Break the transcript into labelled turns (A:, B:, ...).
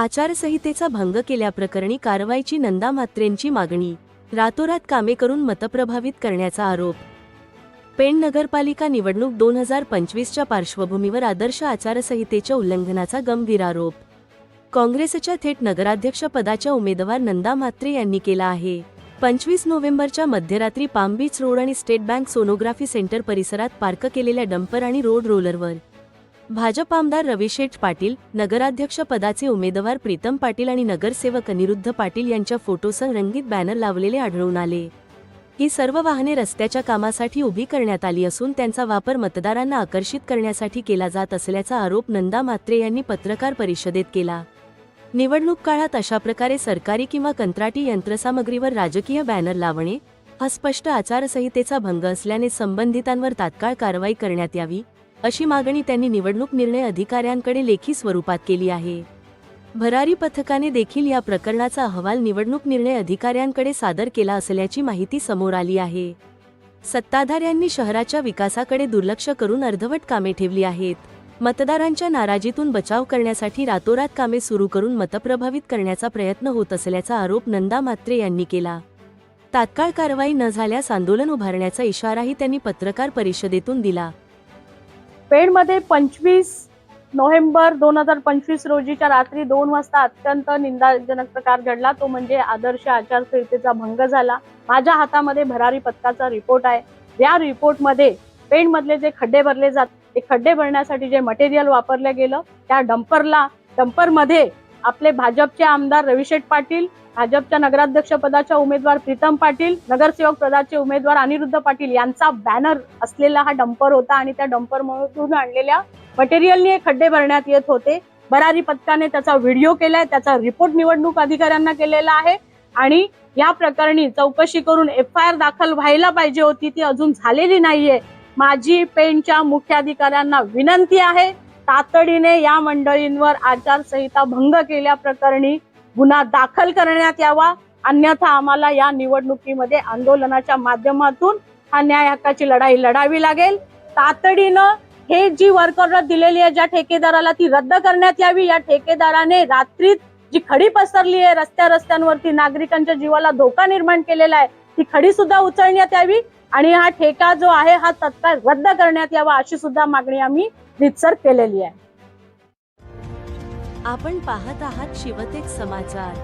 A: आचारसंहितेचा भंग केल्याप्रकरणी कारवाईची नंदा म्हात्रेंची मागणी रातोरात कामे करून मतप्रभावित करण्याचा आरोप. पेण नगरपालिका निवडणूक दोन हजार पंचवीसच्या पार्श्वभूमीवर आदर्श आचारसंहितेच्या उल्लंघनाचा गंभीर आरोप. काँग्रेसच्या थेट नगराध्यक्ष पदाच्या उमेदवार नंदा म्हात्रे यांनी केला आहे. पंचवीस नोव्हेंबरच्या मध्यरात्री पाम बीच रोड आणि स्टेट बँक सोनोग्राफी सेंटर परिसरात पार्क केलेल्या डंपर आणि रोड रोलरवर भाजप आमदार रविशेठ पाटील नगराध्यक्ष पदाचे उमेदवार प्रीतम पाटील आणि नगरसेवक अनिरुद्ध पाटील यांच्या फोटोसह रंगीत बॅनर लावलेले आढळून आले. ही सर्व वाहने रस्त्याच्या कामासाठी उभी करण्यात आली असून त्यांचा वापर मतदारांना आकर्षित करण्यासाठी केला जात असल्याचा आरोप नंदा म्हात्रे यांनी पत्रकार परिषदेत केला. निवडणूक काळात अशा प्रकारे सरकारी किंवा कंत्राटी यंत्रसामग्रीवर राजकीय बॅनर लावणे हा स्पष्ट आचारसंहितेचा भंग असल्याने संबंधितांवर तात्काळ कारवाई करण्यात यावी अशी मागणी त्यांनी निवडणूक निर्णय अधिकाऱ्यांकडे लेखी स्वरूपात केली आहे. भरारी पथकाने देखील या प्रकरणाचा अहवाल निवडणूक निर्णय अधिकाऱ्यांकडे सादर केला असल्याची माहिती समोर आली आहे. सत्ताधाऱ्यांनी शहराच्या विकासाकडे दुर्लक्ष करून अर्धवट कामे ठेवली आहेत. मतदारांच्या नाराजीतून बचाव करण्यासाठी रातोरात कामे सुरू करून मतप्रभावित करण्याचा प्रयत्न होत असल्याचा आरोप नंदा म्हात्रे यांनी केला. तात्काळ कारवाई न झाल्यास आंदोलन उभारण्याचा इशाराही त्यांनी पत्रकार परिषदेतून दिला.
B: पेणमध्ये पंचवीस नोव्हेंबर दोन हजार पंचवीस रोजीच्या रात्री दोन वाजता अत्यंत निंदाजनक प्रकार घडला. तो म्हणजे आदर्श आचारसंहितेचा भंग झाला. माझ्या हातामध्ये भरारी पथकाचा रिपोर्ट आहे. या रिपोर्टमध्ये पेणमधले जे खड्डे भरले जात ते खड्डे भरण्यासाठी जे मटेरियल वापरलं गेलं त्या डंपरला डंपरमध्ये आपले भाजपचे आमदार रविशेठ पाटील भाजपच्या नगराध्यक्ष पदाच्या उमेदवार प्रीतम पाटील नगरसेवक पदाचे उमेदवार अनिरुद्ध पाटील यांचा बॅनर असलेला हा डंपर होता आणि त्या डंपर मधून आणलेल्या मटेरियलने खड्डे भरण्यात येत होते. बरारी पथकाने त्याचा व्हिडिओ केलाय त्याचा रिपोर्ट निवडणूक अधिकाऱ्यांना केलेला आहे आणि या प्रकरणी चौकशी करून एफ आय आर दाखल व्हायला पाहिजे होती ती अजून झालेली नाहीये. माझी पेनच्या मुख्याधिकाऱ्यांना विनंती आहे. तातडीने या मंडळींवर आचारसंहिता भंग केल्याप्रकरणी गुन्हा दाखल करण्यात यावा. अन्यथा आम्हाला या निवडणुकीमध्ये आंदोलनाच्या माध्यमातून हा न्याय हक्काची लढाई लढावी लागेल. तातडीनं हे जी वर्कर दिलेली आहे ज्या ठेकेदाराला ती रद्द करण्यात यावी या ठेकेदाराने रात्रीत जी खडी पसरली आहे रस्त्या रस्त्यांवरती नागरिकांच्या जीवाला धोका निर्माण केलेला आहे ती खडी सुद्धा उचलण्यात यावी. आणि हा ठेका जो आहे हा तत्काळ रद्द करण्यात यावा अशी सुद्धा मागणी आम्ही रितसर केलेली आहे.
A: आपण पाहत आहात शिवतेक समाचार.